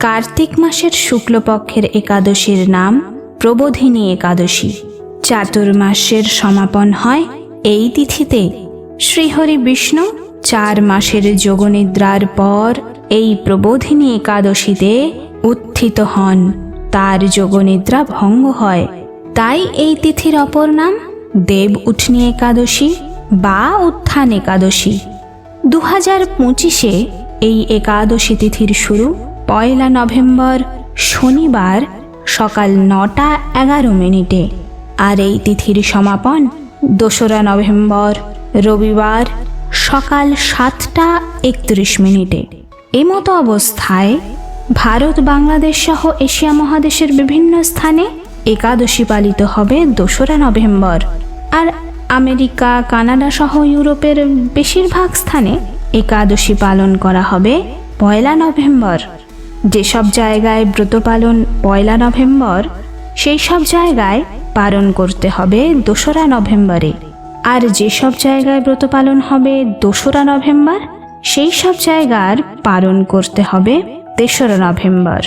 কার্তিক মাসের শুক্লপক্ষের একাদশীর নাম প্রবোধিনী একাদশী। চাতুর্মাসের সমাপন হয় এই তিথিতে। শ্রীহরি বিষ্ণু চার মাসের যোগনিদ্রার পর এই প্রবোধিনী একাদশীতে উত্থিত হন। তার যোগনিদ্রা ভঙ্গ হয়। তাই এই তিথির অপর নাম দেব উঠনি একাদশী বা উত্থান একাদশী। দু হাজার পঁচিশে এই একাদশী তিথির শুরু পয়লা নভেম্বর শনিবার সকাল নটা এগারো মিনিটে। আর এই তিথির সমাপন দোসরা নভেম্বর, রবিবার সকাল সাতটা একত্রিশ মিনিটে। এমতো অবস্থায় ভারত বাংলাদেশ সহ এশিয়া মহাদেশের বিভিন্ন স্থানে একাদশী পালিত হবে দোসরা নভেম্বর। আর আমেরিকা, কানাডা সহ ইউরোপের বেশিরভাগ স্থানে একাদশী পালন করা হবে পয়লা নভেম্বর। যেসব জায়গায় ব্রত পালন পয়লা নভেম্বর, সেই সব জায়গায় পালন করতে হবে দোসরা নভেম্বরে। আর যেসব জায়গায় ব্রত পালন হবে দোসরা নভেম্বর, সেই সব জায়গার পালন করতে হবে তেসরা নভেম্বর।